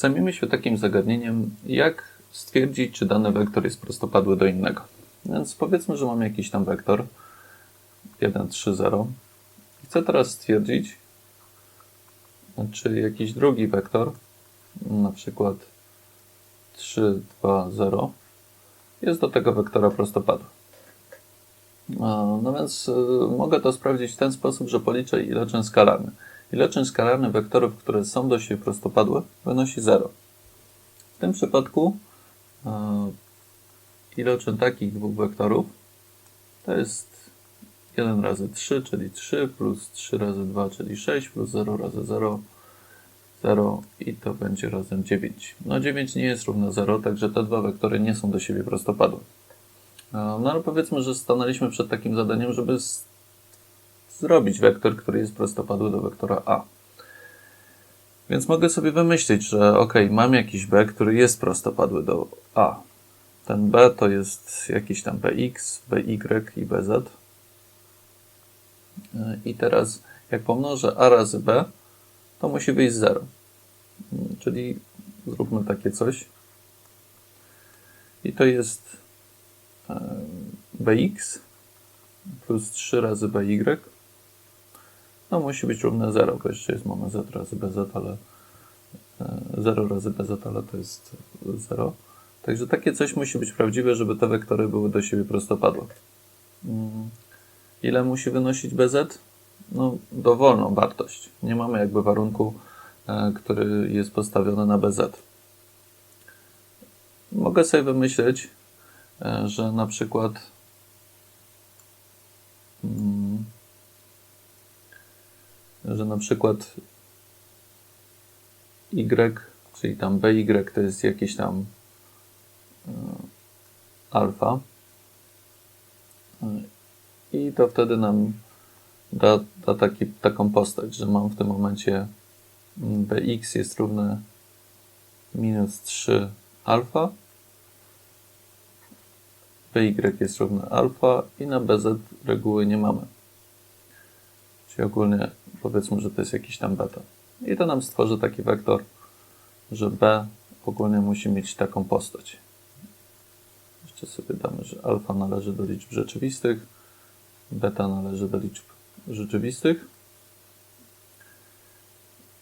Zajmijmy się takim zagadnieniem, jak stwierdzić, czy dany wektor jest prostopadły do innego. Więc powiedzmy, że mam jakiś tam wektor 1, 3, 0. Chcę teraz stwierdzić, czy jakiś drugi wektor, na przykład 3, 2, 0, jest do tego wektora prostopadły. No więc y, mogę to sprawdzić w ten sposób, że policzę ileczyn skalarny. Ileczyn skalarny wektorów, które są do siebie prostopadłe, wynosi 0. W tym przypadku y, ileczyn takich dwóch wektorów to jest 1 razy 3, czyli 3, plus 3 razy 2, czyli 6, plus 0 razy 0, 0 i to będzie razem 9. No 9 nie jest równe 0, także te dwa wektory nie są do siebie prostopadłe. No ale powiedzmy, że stanęliśmy przed takim zadaniem, żeby zrobić wektor, który jest prostopadły do wektora A. Więc mogę sobie wymyślić, że ok, mam jakiś B, który jest prostopadły do A. Ten B to jest jakiś tam BX, BY i BZ. Yy, I teraz jak pomnożę A razy B, to musi wyjść 0. Yy, Czyli zróbmy takie coś. I to jest e, bx plus 3 razy by. No musi być równe 0, bo jeszcze jest mamy z razy bz, ale e, 0 razy bz, ale to jest 0. Także takie coś musi być prawdziwe, żeby te wektory były do siebie prostopadłe. Mm, Ile musi wynosić bz? No, dowolną wartość. Nie mamy jakby warunku, e, który jest postawiony na bz. Mogę sobie wymyśleć, e, że na przykład mm, że na przykład y, czyli tam by to jest jakiś tam e, alfa E, i to wtedy nam da, da taki, taką postać, że mam w tym momencie mm, bx jest równe minus 3 alfa by jest równe alfa i na bz reguły nie mamy. Ogólnie powiedzmy, że to jest jakiś tam beta. I to nam stworzy taki wektor, że b ogólnie musi mieć taką postać. Jeszcze sobie damy, że alfa należy do liczb rzeczywistych, beta należy do liczb rzeczywistych.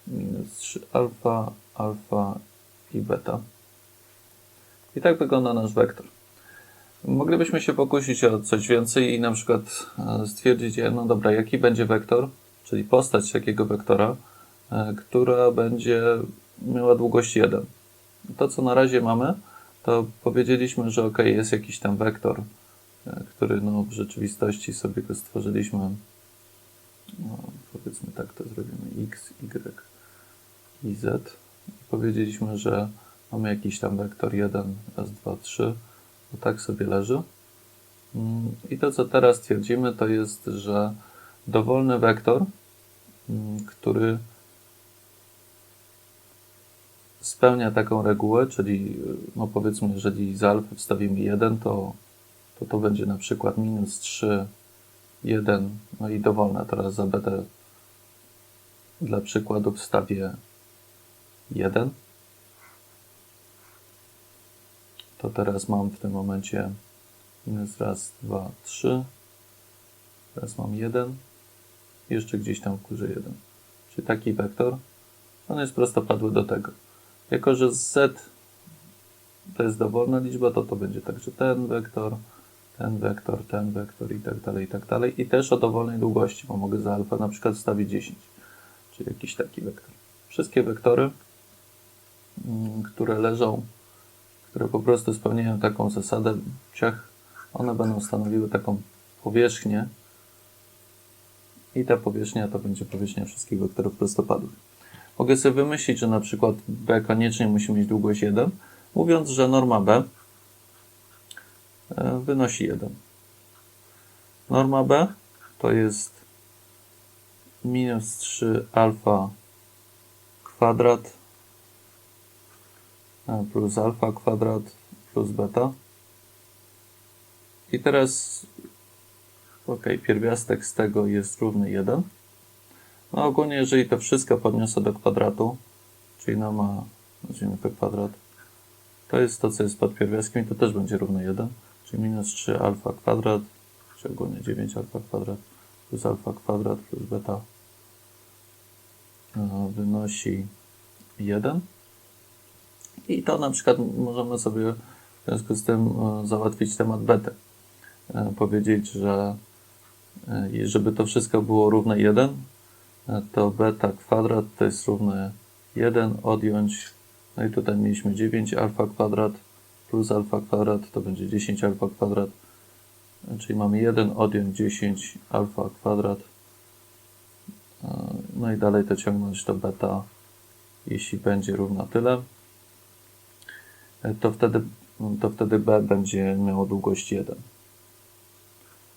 Minus 3 alfa, alfa i beta. I tak wygląda nasz wektor. Moglibyśmy się pokusić o coś więcej i na przykład e, stwierdzić, e, no dobra, jaki będzie wektor, czyli postać takiego wektora, e, która będzie miała długość 1. To, co na razie mamy, to powiedzieliśmy, że ok, jest jakiś tam wektor, który no, w rzeczywistości sobie go stworzyliśmy. No, powiedzmy tak, to zrobimy x, y i z. Powiedzieliśmy, że mamy jakiś tam wektor 1, raz, 2, 3 to tak sobie leży. Mm, I to, co teraz twierdzimy, to jest, że dowolny wektor, mm, który spełnia taką regułę, czyli no powiedzmy, jeżeli z alfy wstawimy 1, to, to to będzie na przykład minus 3, 1, no i dowolne. Teraz za betę dla przykładu wstawię 1 to teraz mam w tym momencie minus raz, dwa, trzy. Teraz mam jeden. Jeszcze gdzieś tam w górze jeden. Czyli taki wektor. On jest prostopadły do tego. Jako, że z to jest dowolna liczba, to to będzie także ten wektor, ten wektor, ten wektor i tak dalej, i tak dalej. I też o dowolnej długości, bo mogę za alfa na przykład wstawić 10. Czyli jakiś taki wektor. Wszystkie wektory, mm, które leżą które po prostu spełniają taką zasadę ciach, one będą stanowiły taką powierzchnię i ta powierzchnia to będzie powierzchnia wszystkich wektorów prostopadłych. Mogę sobie wymyślić, że na przykład B koniecznie musi mieć długość 1, mówiąc, że norma B e, wynosi 1. Norma B to jest minus 3 alfa kwadrat plus alfa kwadrat plus beta. I teraz ok, pierwiastek z tego jest równy 1. No ogólnie, jeżeli to wszystko podniosę do kwadratu, czyli norma nazwijmy to kwadrat. To jest to, co jest pod pierwiastkiem i to też będzie równe 1, czyli minus 3 alfa kwadrat, czy ogólnie 9 alfa kwadrat plus alfa kwadrat plus beta e, wynosi 1. I to na przykład możemy sobie w związku z tym e, załatwić temat bety. E, Powiedzieć, że e, żeby to wszystko było równe 1, e, to beta kwadrat to jest równe 1, odjąć, no i tutaj mieliśmy 9 alfa kwadrat plus alfa kwadrat, to będzie 10 alfa kwadrat, czyli mamy 1 odjąć 10 alfa kwadrat, no i dalej to ciągnąć do beta, jeśli będzie równa tyle, to wtedy, to wtedy b będzie miało długość 1.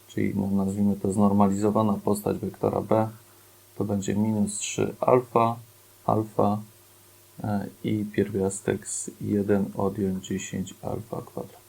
Czyli no, nazwijmy to znormalizowana postać wektora b, to będzie minus 3 alfa, alfa e, i pierwiastek z 1 odjąć 10 alfa kwadrat.